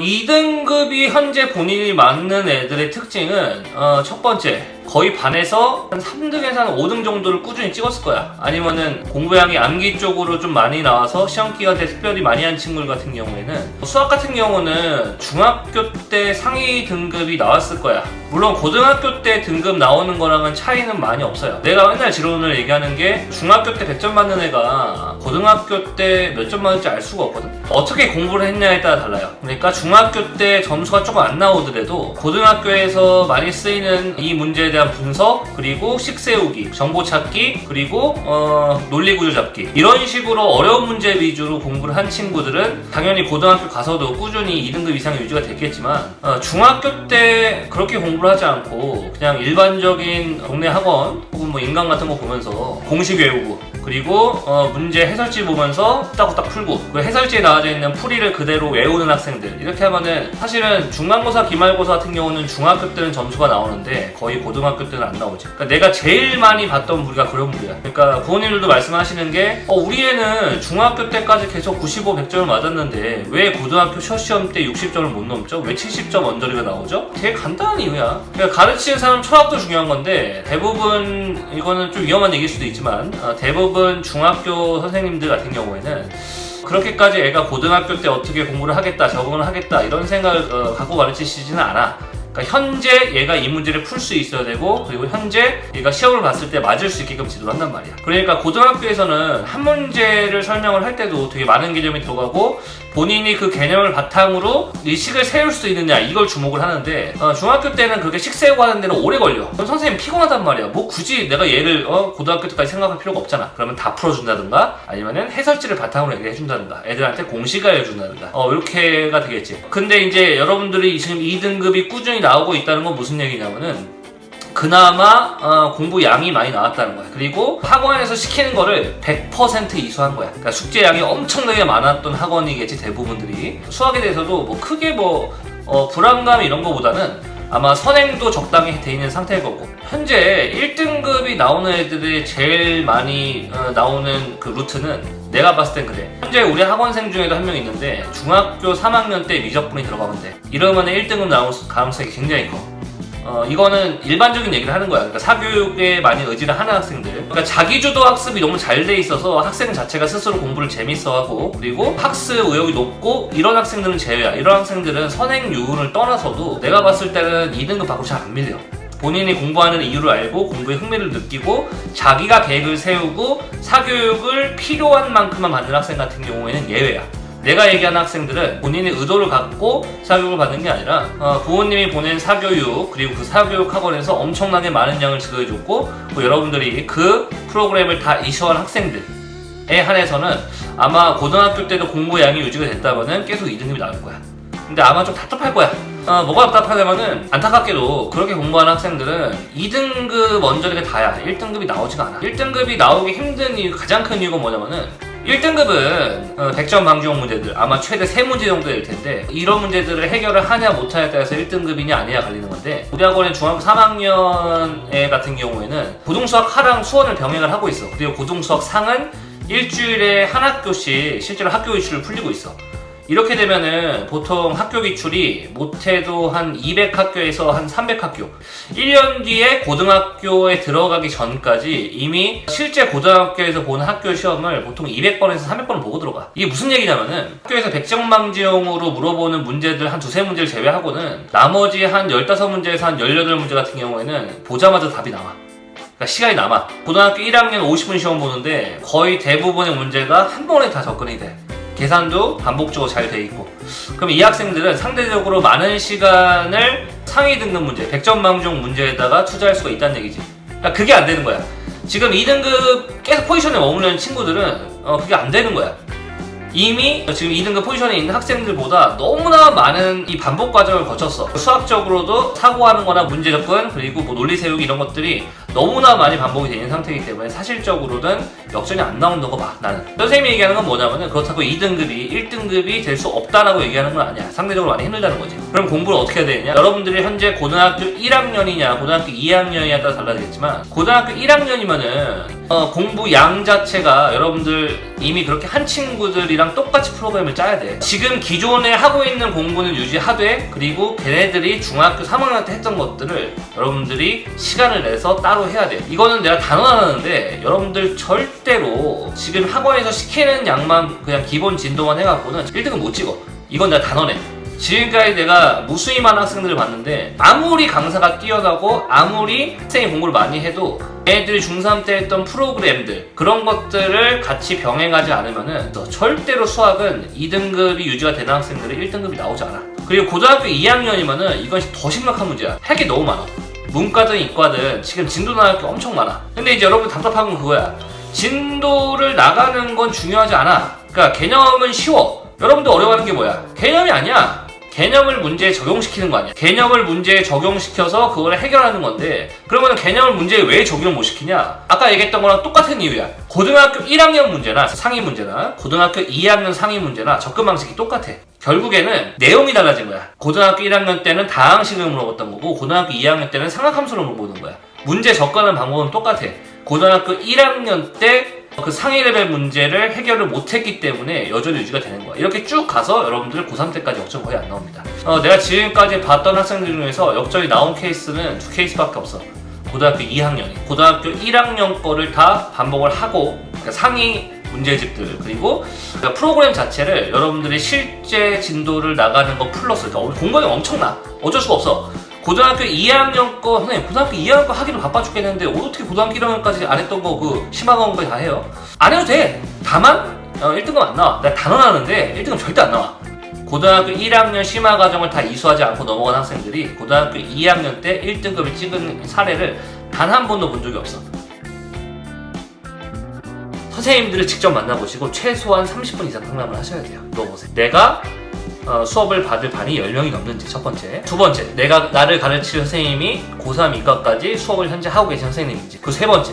2등급이 현재 본인이 맞는 애들의 특징은 어, 첫 번째 거의 반에서 한 3등에서 한 5등 정도를 꾸준히 찍었을 거야. 아니면은 공부량이 암기 쪽으로 좀 많이 나와서 시험 기간 때 특별히 많이 한 친구들 같은 경우에는 수학 같은 경우는 중학교 때 상위 등급이 나왔을 거야. 물론 고등학교 때 등급 나오는 거랑은 차이는 많이 없어요. 내가 맨날 지론을 얘기하는 게 중학교 때 100점 맞는 애가 고등학교 때 몇 점 맞을지 알 수가 없거든? 어떻게 공부를 했냐에 따라 달라요. 그러니까 중학교 때 점수가 조금 안 나오더라도 고등학교에서 많이 쓰이는 이 문제에 대한 분석 그리고 식 세우기 정보 찾기 그리고 어, 논리 구조 잡기. 이런 식으로 어려운 문제 위주로 공부를 한 친구들은 당연히 고등학교 가서도 꾸준히 2등급 이상 유지가 됐겠지만 어, 중학교 때 그렇게 공부를 하지 않고 그냥 일반적인 동네 학원 혹은 뭐 인강 같은 거 보면서 공식 외우고 그리고 어, 문제 해설지 보면서 후딱후딱 풀고 그 해설지에 나와져 있는 풀이를 그대로 외우는 학생들 이렇게 하면은 사실은 중간고사 기말고사 같은 경우는 중학교 때는 점수가 나오는데 거의 고등학교 때는 안 나오지 그러니까 내가 제일 많이 봤던 무리가 그런 무리야 그러니까 부모님들도 말씀하시는 게 어, 우리 애는 중학교 때까지 계속 95, 100점을 맞았는데 왜 고등학교 첫 시험 때 60점을 못 넘죠? 왜 70점 언저리가 나오죠? 되게 간단한 이유야 그러니까 가르치는 사람 철학도 중요한 건데 대부분 이거는 좀 위험한 얘기일 수도 있지만 어, 대부분 중학교 선생님들 같은 경우에는 그렇게까지 애가 고등학교 때 어떻게 공부를 하겠다 적응을 하겠다 이런 생각을 어, 갖고 가르치시지는 않아 그러니까 현재 얘가 이 문제를 풀 수 있어야 되고 그리고 현재 얘가 시험을 봤을 때 맞을 수 있게끔 지도를 한단 말이야. 그러니까 고등학교에서는 한 문제를 설명을 할 때도 되게 많은 개념이 들어가고 본인이 그 개념을 바탕으로 이 식을 세울 수 있느냐 이걸 주목을 하는데 어, 중학교 때는 그렇게 식 세우고 하는 데는 오래 걸려. 그럼 선생님 피곤하단 말이야. 뭐 굳이 내가 얘를 어, 고등학교 때까지 생각할 필요가 없잖아. 그러면 다 풀어준다든가 아니면은 해설지를 바탕으로 얘기해 준다든가 애들한테 공식을 알려준다든가. 어 이렇게가 되겠지. 근데 이제 여러분들이 지금 2등급이 꾸준히 나오고 있다는 건 무슨 얘기냐면은 그나마 어, 공부 양이 많이 나왔다는 거야. 그리고 학원에서 시키는 거를 100% 이수한 거야. 그러니까 숙제 양이 엄청나게 많았던 학원이겠지 대부분들이. 수학에 대해서도 뭐 크게 뭐 어, 불안감 이런 거보다는 아마 선행도 적당히 돼 있는 상태일 거고. 현재 1등급이 나오는 애들이 제일 많이 어, 나오는 그 루트는 내가 봤을 땐 그래. 현재 우리 학원생 중에도 한 명 있는데 중학교 3학년 때 미적분이 들어가면 돼. 이러면 1등급 나올 가능성이 굉장히 커 어, 이거는 일반적인 얘기를 하는 거야. 그러니까 사교육에 많이 의지를 하는 학생들. 그러니까 자기주도 학습이 너무 잘 돼 있어서 학생 자체가 스스로 공부를 재밌어하고 그리고 학습 의욕이 높고 이런 학생들은 제외야. 이런 학생들은 선행 유훈을 떠나서도 내가 봤을 때는 2등급 받고 잘 안 밀려. 본인이 공부하는 이유를 알고 공부에 흥미를 느끼고 자기가 계획을 세우고 사교육을 필요한 만큼만 받는 학생 같은 경우에는 예외야. 내가 얘기하는 학생들은 본인의 의도를 갖고 사교육을 받는 게 아니라 어, 부모님이 보낸 사교육 그리고 그 사교육 학원에서 엄청나게 많은 양을 지도해줬고 또 여러분들이 그 프로그램을 다 이슈한 학생들에 한해서는 아마 고등학교 때도 공부 양이 유지가 됐다면은 계속 2등급이 나올 거야. 근데 아마 좀 답답할 거야. 어, 뭐가 답답하냐면은 안타깝게도 그렇게 공부하는 학생들은 2등급 원저리가 다야. 1등급이 나오지가 않아. 1등급이 나오기 힘든 이유, 가장 큰 이유가 뭐냐면은 1등급은 100점 방지용 문제들 아마 최대 3문제 정도 될 텐데 이런 문제들을 해결을 하냐 못하냐에 따라서 1등급이냐 아니냐 갈리는 건데 우리 학원의 중학교 3학년 애 같은 경우에는 고등수학 하랑 수원을 병행을 하고 있어. 그리고 고등수학 상은 일주일에 한 학교씩 실제로 학교 이슈를 풀리고 있어 이렇게 되면은 보통 학교 기출이 못해도 한 200학교에서 한 300학교. 1년 뒤에 고등학교에 들어가기 전까지 이미 실제 고등학교에서 보는 학교 시험을 보통 200번에서 300번을 보고 들어가. 이게 무슨 얘기냐면은 학교에서 100점 방지용으로 물어보는 문제들 한 두세 문제를 제외하고는 나머지 한 15문제에서 한 18문제 같은 경우에는 보자마자 답이 나와. 그러니까 시간이 남아. 고등학교 1학년 50분 시험 보는데 거의 대부분의 문제가 한 번에 다 접근이 돼 계산도 반복적으로 잘 돼 있고. 그럼 이 학생들은 상대적으로 많은 시간을 상위 등급 문제 100점 방지용 문제에다가 투자할 수가 있다는 얘기지. 그러니까 그게 안 되는 거야. 지금 2등급 계속 포지션에 머무르는 친구들은 어, 그게 안 되는 거야. 이미 지금 2등급 포지션에 있는 학생들보다 너무나 많은 이 반복 과정을 거쳤어. 수학적으로도 사고하는 거나 문제 접근, 그리고 뭐 논리 세우기 이런 것들이 너무나 많이 반복이 되는 상태이기 때문에 사실적으로는 역전이 안 나온다고 봐 나는. 선생님이 얘기하는 건 뭐냐면은 그렇다고 2등급이 1등급이 될 수 없다라고 얘기하는 건 아니야. 상대적으로 많이 힘들다는 거지. 그럼 공부를 어떻게 해야 되느냐? 여러분들이 현재 고등학교 1학년이냐 고등학교 2학년이냐 따라 달라지겠지만 고등학교 1학년이면은 어, 공부 양 자체가 여러분들 이미 그렇게 한 친구들이랑 똑같이 프로그램을 짜야 돼. 지금 기존에 하고 있는 공부는 유지하되 그리고 걔네들이 중학교 3학년 때 했던 것들을 여러분들이 시간을 내서 따로 해야 돼 이거는 내가 단언하는데 여러분들 절대로 지금 학원에서 시키는 양만 그냥 기본 진도만 해갖고는 1등은 못 찍어. 이건 내가 단언해. 지금까지 내가 무수히 많은 학생들을 봤는데 아무리 강사가 뛰어나고 아무리 학생이 공부를 많이 해도 애들이 중3 때 했던 프로그램들 그런 것들을 같이 병행하지 않으면은 절대로 수학은 2등급이 유지가 되는 학생들이 1등급이 나오지 않아. 그리고 고등학교 2학년이면은 이건 더 심각한 문제야. 할게 너무 많아 문과든 이과든 지금 진도 나갈 게 엄청 많아. 근데 이제 여러분 답답한 건 그거야. 진도를 나가는 건 중요하지 않아. 그러니까 개념은 쉬워. 여러분들 어려워하는 게 뭐야? 개념이 아니야. 개념을 문제에 적용시키는 거 아니야. 개념을 문제에 적용시켜서 그걸 해결하는 건데 그러면 개념을 문제에 왜 적용 못 시키냐? 아까 얘기했던 거랑 똑같은 이유야. 고등학교 1학년 문제나 상위 문제나 고등학교 2학년 상위 문제나 접근 방식이 똑같아 결국에는 내용이 달라진 거야 고등학교 1학년 때는 다항식을 물어봤던 거고 고등학교 2학년 때는 상학함수를 물어보는 거야 문제 접근하는 방법은 똑같아 고등학교 1학년 때 그 상위 레벨 문제를 해결을 못했기 때문에 여전히 유지가 되는 거야. 이렇게 쭉 가서 여러분들 고3 때까지 역전 거의 안 나옵니다. 어, 내가 지금까지 봤던 학생들 중에서 역전이 나온 케이스는 두 케이스밖에 없어. 고등학교 2학년이. 고등학교 1학년 거를 다 반복을 하고 그러니까 상위 문제집들 그리고 그러니까 프로그램 자체를 여러분들이 실제 진도를 나가는 거 플러스 그러니까 공간이 엄청나. 어쩔 수가 없어. 고등학교 2학년 거 선생님 고등학교 2학년 거 하기도 바빠 죽겠는데 어떻게 고등학교 1학년까지 안 했던 거 그 심화과목까지 다 해요? 안 해도 돼 다만 어, 1등급 안 나와 내가 단언하는데 1등급 절대 안 나와 고등학교 1학년 심화 과정을 다 이수하지 않고 넘어간 학생들이 고등학교 2학년 때 1등급을 찍은 사례를 단 한 번도 본 적이 없어 선생님들을 직접 만나보시고 최소한 30분 이상 상담을 하셔야 돼요. 물어보세요. 내가 어, 수업을 받을 반이 10명이 넘는지 첫 번째. 두 번째 내가 나를 가르칠 선생님이 고3 이과까지 수업을 현재 하고 계신 선생님인지. 그 세 번째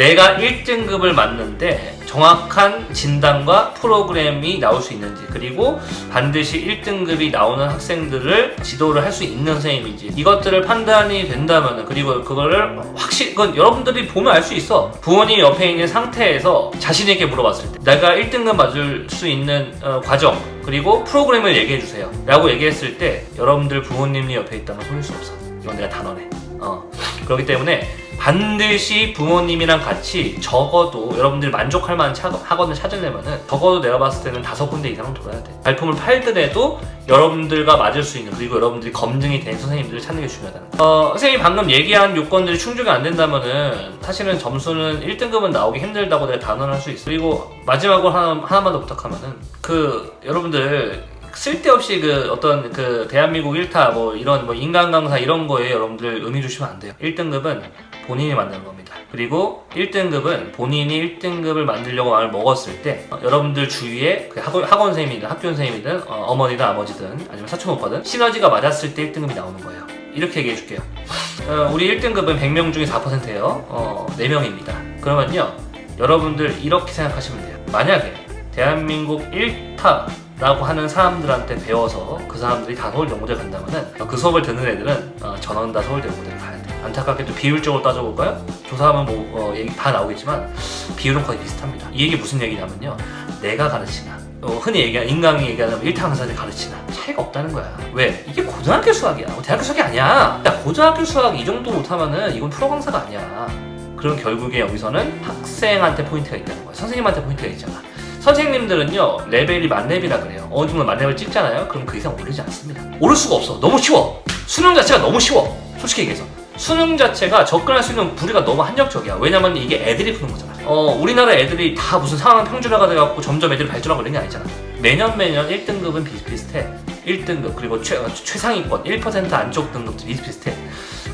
내가 1등급을 맞는데 정확한 진단과 프로그램이 나올 수 있는지 그리고 반드시 1등급이 나오는 학생들을 지도를 할 수 있는 선생님인지 이것들을 판단이 된다면 그리고 그거를 확실히 그건 여러분들이 보면 알 수 있어. 부모님 옆에 있는 상태에서 자신에게 물어봤을 때 내가 1등급 맞을 수 있는 어, 과정 그리고 프로그램을 얘기해 주세요. 라고 얘기했을 때 여러분들 부모님이 옆에 있다면 속일 수 없어. 이건 내가 단언해 어. 그렇기 때문에 반드시 부모님이랑 같이 적어도 여러분들이 만족할 만한 차- 학원을 찾으려면은 적어도 내가 봤을 때는 다섯 군데 이상은 돌아야 돼. 발품을 팔더라도 여러분들과 맞을 수 있는 그리고 여러분들이 검증이 된 선생님들을 찾는 게 중요하다는 거. 어, 선생님이 방금 얘기한 요건들이 충족이 안 된다면은 사실은 점수는 1등급은 나오기 힘들다고 내가 단언할 수 있어. 그리고 마지막으로 하나, 하나만 더 부탁하면은 그 여러분들 쓸데없이 그 어떤 그 대한민국 1타 뭐 이런 뭐 인간 강사 이런 거에 여러분들 의미 주시면 안 돼요. 1등급은 본인이 만드는 겁니다. 그리고 1등급은 본인이 1등급을 만들려고 마음을 먹었을 때 어, 여러분들 주위에 그 학원, 학원 선생님이든 학교 선생님이든 어, 머니든 아버지든 아니면 사촌 오빠든 시너지가 맞았을 때 1등급이 나오는 거예요. 이렇게 얘기해 줄게요. 어, 우리 1등급은 100명 중에 4%예요. 어, 4명입니다. 그러면요. 여러분들 이렇게 생각하시면 돼요. 만약에 대한민국 1타 라고 하는 사람들한테 배워서 그 사람들이 다 서울 연구대 간다면은 어, 그 수업을 듣는 애들은 어, 전원 다 서울대 연구대를 가야 돼. 안타깝게도 비율적으로 따져볼까요? 조사하면 뭐 어, 얘기 다 나오겠지만 비율은 거의 비슷합니다. 이 얘기 무슨 얘기냐면요. 내가 가르치나 어, 흔히 얘기하는 인강이 얘기하는 1타 강사들 가르치나 차이가 없다는 거야. 왜? 이게 고등학교 수학이야. 어, 대학교 수학이 아니야. 야, 고등학교 수학 이 정도 못하면은 이건 프로 강사가 아니야. 그럼 결국에 여기서는 학생한테 포인트가 있다는 거야. 선생님한테 포인트가 있잖아. 선생님들은요 레벨이 만렙이라 그래요. 어느 정도 만렙을 찍잖아요. 그럼 그 이상 오르지 않습니다. 오를 수가 없어. 너무 쉬워. 수능 자체가 너무 쉬워. 솔직히 얘기해서. 수능 자체가 접근할 수 있는 부리가 너무 한정적이야. 왜냐면 이게 애들이 푸는 거잖아. 어 우리나라 애들이 다 무슨 상황 평준화가 돼갖고 점점 애들이 발전하고 이런 게 아니잖아. 매년 매년 1등급은 비슷비슷해. 1등급 그리고 최, 어, 최상위권 1% 안쪽 등급도 비슷비슷해.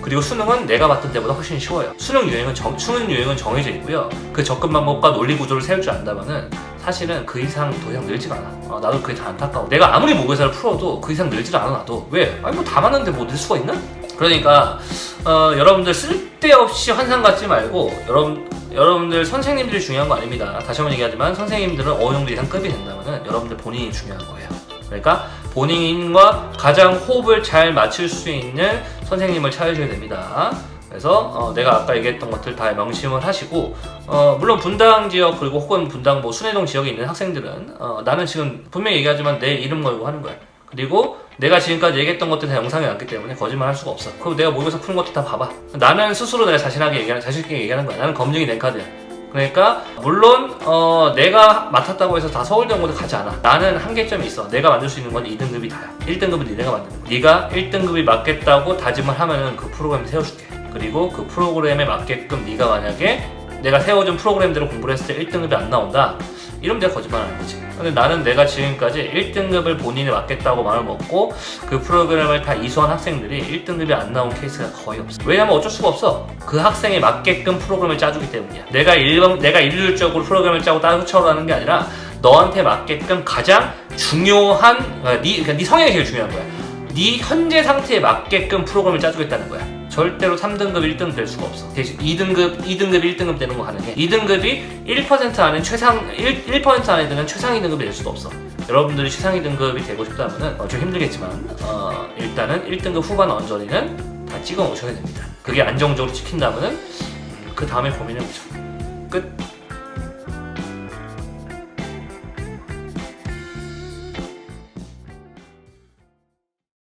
그리고 수능은 내가 봤던 때보다 훨씬 쉬워요. 수능 유행은 정, 수능 유행은 정해져 있고요. 그 접근 방법과 논리 구조를 세울 줄 안다면은 사실은 그 이상 더 이상 늘지가 않아. 어, 나도 그게 다 안타까워. 내가 아무리 모의사를 풀어도 그 이상 늘질 않아 나도. 왜? 아니 뭐 다 맞는데 뭐 늘 수가 있나? 그러니까 어, 여러분들 쓸데없이 환상 갖지 말고 여러분 여러분들 선생님들이 중요한 거 아닙니다. 다시 한번 얘기하지만 선생님들은 어느 정도 이상 급이 된다면은 여러분들 본인이 중요한 거예요. 그러니까 본인과 가장 호흡을 잘 맞출 수 있는 선생님을 찾으셔야 됩니다. 그래서 어, 내가 아까 얘기했던 것들 다 명심을 하시고 어, 물론 분당 지역 그리고 혹은 분당 뭐 순회동 지역에 있는 학생들은 어, 나는 지금 분명히 얘기하지만 내 이름 걸고 하는 거야. 그리고 내가 지금까지 얘기했던 것들 다 영상에 남기 때문에 거짓말 할 수가 없어. 그리고 내가 모의고사 푸는 것도 다 봐봐. 나는 스스로 내가 자신하게 얘기하는, 자신있게 얘기하는 거야. 나는 검증이 된 카드야. 그러니까 물론 어, 내가 맡았다고 해서 다 서울대 공고도 가지 않아. 나는 한계점이 있어. 내가 만들 수 있는 건 2등급이 다야. 1등급은 니네가 만드는 거야. 네가 1등급이 맞겠다고 다짐을 하면은 그 프로그램 세워줄게. 그리고 그 프로그램에 맞게끔 네가 만약에 내가 세워준 프로그램대로 공부를 했을 때 1등급이 안 나온다. 이러면 내가 거짓말하는 거지. 근데 나는 내가 지금까지 1등급을 본인이 맞겠다고 마음을 먹고 그 프로그램을 다 이수한 학생들이 1등급이 안 나온 케이스가 거의 없어. 왜냐면 어쩔 수가 없어. 그 학생에 맞게끔 프로그램을 짜주기 때문이야. 내가 일 내가 일률적으로 프로그램을 짜고 따로차로하는 게 아니라 너한테 맞게끔 가장 중요한 그러니까 네, 그러니까 네 성향이 제일 중요한 거야. 네 현재 상태에 맞게끔 프로그램을 짜주겠다는 거야. 절대로 3등급, 1등급 될 수가 없어. 대신 2등급, 2등급, 1등급 되는 거 가능해. 2등급이 1% 안에 최상 1, 1% 안에 드는 최상위 등급이 될 수도 없어. 여러분들이 최상위 등급이 되고 싶다면은 어, 좀 힘들겠지만 어, 일단은 1등급 후반 언저리는 다 찍어 놓으셔야 됩니다. 그게 안정적으로 찍힌다면은 그 다음에 고민해 보죠. 끝.